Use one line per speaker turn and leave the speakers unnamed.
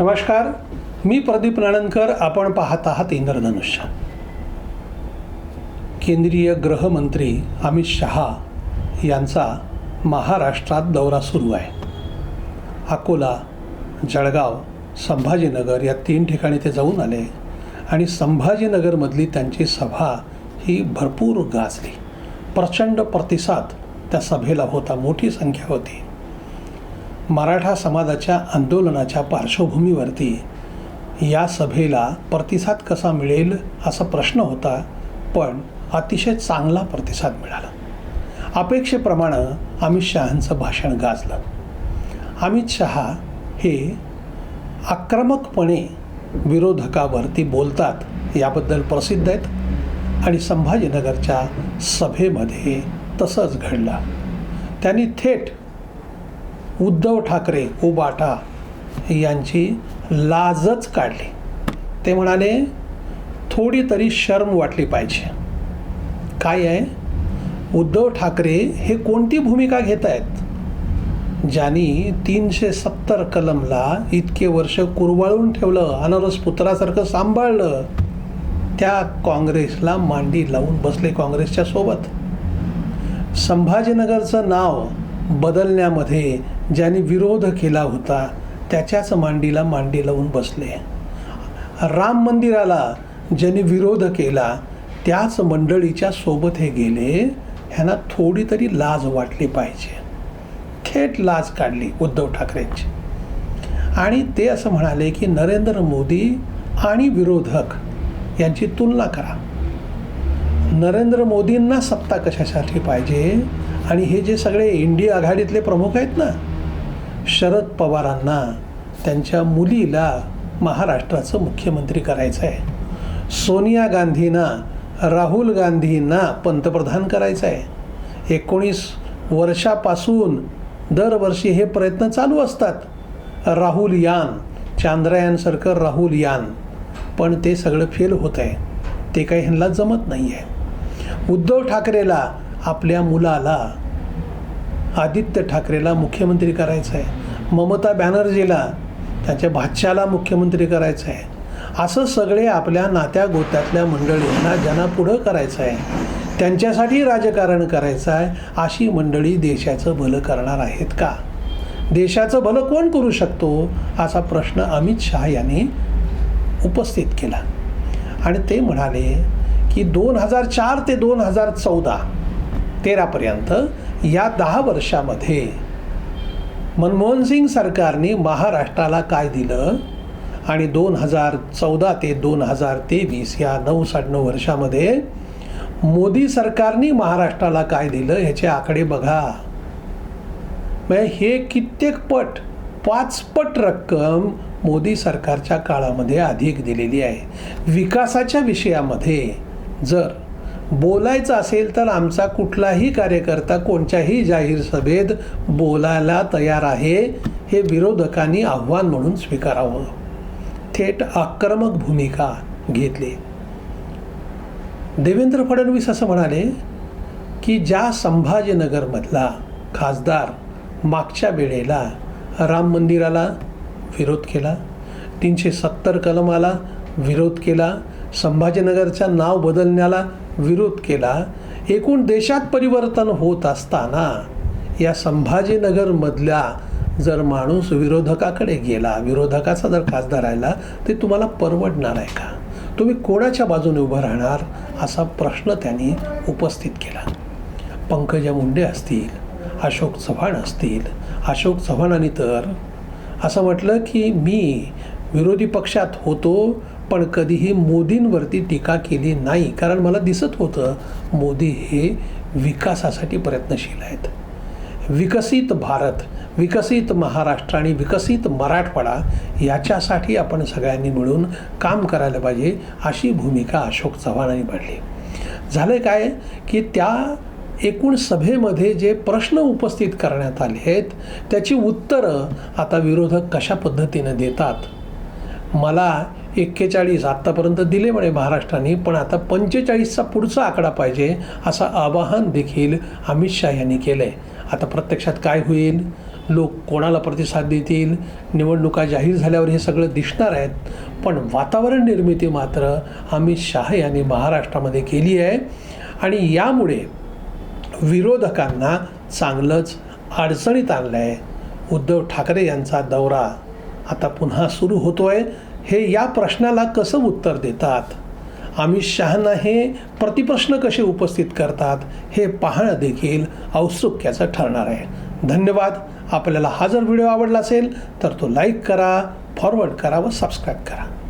नमस्कार मी प्रदीप नाणनकर आपण पाहत आहात इंद्रधनुष्य. केंद्रीय गृहमंत्री अमित शहा यांचा महाराष्ट्रात दौरा सुरू आहे. अकोला जळगाव संभाजीनगर या तीन ठिकाणी ते जाऊन आले आणि संभाजीनगरमधली त्यांची सभा ही भरपूर गाजली. प्रचंड प्रतिसाद त्या सभेला होता मोठी संख्या होती. मराठा समाजाच्या आंदोलनाच्या पार्श्वभूमीवरती या सभेला प्रतिसाद कसा मिळेल असा प्रश्न होता पण अतिशय चांगला प्रतिसाद मिळाला. अपेक्षेप्रमाणे अमित शहांचं भाषण गाजलं. अमित शहा हे आक्रमकपणे विरोधकावरती बोलतात याबद्दल प्रसिद्ध आहेत आणि संभाजीनगरच्या सभेमध्ये तसंच घडलं. त्यांनी थेट उद्धव ठाकरे उबाटा यांची लाजच काढली. ते म्हणाले थोडी तरी शर्म वाटली पाहिजे. काय आहे? उद्धव ठाकरे हे कोणती भूमिका घेत आहेत? ज्यांनी तीनशे सत्तर कलमला इतके वर्ष कुरवाळून ठेवलं अनारस पुत्रासारखं सांभाळलं त्या काँग्रेसला मांडी लावून बसले काँग्रेसच्या सोबत. संभाजीनगरचं नाव बदलण्यामध्ये ज्याने विरोध केला होता त्याच्याच मांडीला मांडी लावून बसले. राम मंदिराला ज्यांनी विरोध केला त्याच मंडळीच्या सोबत हे गेले ह्यांना थोडी तरी लाज वाटली पाहिजे. थेट लाज काढली उद्धव ठाकरेंची. आणि ते असं म्हणाले की नरेंद्र मोदी आणि विरोधक यांची तुलना करा. नरेंद्र मोदींना सत्ता कशासाठी पाहिजे? आणि हे जे सगळे इंडिया आघाडीतले प्रमुख आहेत ना शरद पवारांना त्यांच्या मुलीला महाराष्ट्राचं मुख्यमंत्री करायचं आहे सोनिया गांधींना राहुल गांधींना पंतप्रधान करायचं आहे एकोणीस वर्षापासून दरवर्षी हे प्रयत्न चालू असतात. राहुल यान चांद्रयानसारखं राहुल यान. पण ते सगळं फेल होत आहे ते काही ह्यांना जमत नाही आहे उद्धव ठाकरेला आपल्या मुलाला आदित्य ठाकरेला मुख्यमंत्री करायचं आहे. ममता बॅनर्जीला त्यांच्या भाच्याला मुख्यमंत्री करायचं आहे. असं सगळे आपल्या नात्या गोत्यातल्या मंडळींना ज्यांना पुढं करायचं आहे त्यांच्यासाठी राजकारण करायचं आहे अशी मंडळी देशाचं भलं करणार आहेत का? देशाचं भलं कोण करू शकतो? असा प्रश्न अमित शहा यांनी उपस्थित केला. आणि ते म्हणाले की दोन हजार चार ते दोन हजार चौदा तेरापर्यंत या दहा वर्षामध्ये मनमोहन सिंग सरकारने महाराष्ट्राला काय दिलं? आणि दोन हजार चौदा ते दोन हजार तेवीस या नऊ साडेनऊ वर्षामध्ये मोदी सरकारने महाराष्ट्राला काय दिलं ह्याचे आकडे बघा. म्हणजे हे कित्येक पट पाच पट रक्कम मोदी सरकारच्या काळामध्ये अधिक दिलेली आहे. विकासाच्या विषयामध्ये जर बोलायचं असेल तर आमचा कुठलाही कार्यकर्ता कोणत्याही जाहीर सभेत बोलायला तयार आहे हे विरोधकांनी आव्हान म्हणून स्वीकारावं. थेट आक्रमक भूमिका घेतली. देवेंद्र फडणवीस असं म्हणाले की ज्या संभाजीनगरमधला खासदार मागच्या वेळेला राम मंदिराला विरोध केला तीनशे सत्तर कलमाला विरोध केला संभाजीनगरचं नाव बदलण्याला विरोध केला. एकूण देशात परिवर्तन होत असताना या संभाजीनगरमधल्या जर माणूस विरोधकाकडे गेला विरोधकाचा जर खासदार राहिला ते तुम्हाला परवडणार आहे का? तुम्ही कोणाच्या बाजूने उभं राहणार? असा प्रश्न त्यांनी उपस्थित केला. पंकजा मुंडे असतील अशोक चव्हाण असतील अशोक चव्हाणांनी तर असं म्हटलं की मी विरोधी पक्षात होतो पण कधीही मोदींवरती टीका केली नाही. कारण मला दिसत होतं मोदी हे विकासासाठी प्रयत्नशील आहेत. विकसित भारत विकसित महाराष्ट्र आणि विकसित मराठवाडा याच्यासाठी आपण सगळ्यांनी मिळून काम करायला पाहिजे अशी भूमिका अशोक चव्हाणांनी मांडली. झालं काय? की त्या एकूण सभेमध्ये जे प्रश्न उपस्थित करण्यात आले आहेत त्याची उत्तरं आता विरोधक कशा पद्धतीनं देतात? मला एक्केचाळीस आत्तापर्यंत दिले म्हणे महाराष्ट्राने पण आता पंचेचाळीसचा पुढचा आकडा पाहिजे असं आवाहन देखील अमित शहा यांनी केलं आहे आता प्रत्यक्षात काय होईल? लोक कोणाला प्रतिसाद देतील? निवडणुका जाहीर झाल्यावर हे सगळं दिसणार आहेत. पण वातावरण निर्मिती मात्र अमित शहा यांनी महाराष्ट्रामध्ये केली आहे. आणि यामुळे विरोधकांना चांगलंच अडचणीत आणलं आहे उद्धव ठाकरे यांचा दौरा आता पुन्हा सुरू होतो आहे हे या प्रश्नाला कसं उत्तर देतात? अमित शहाना हे प्रतिप्रश्न कसे उपस्थित करतात? हे पाहणं देखील औत्सुक्याचं ठरणार आहे. धन्यवाद. आपल्याला हा जर व्हिडिओ आवडला असेल तर तो लाईक करा फॉरवर्ड करा व सबस्क्राईब करा.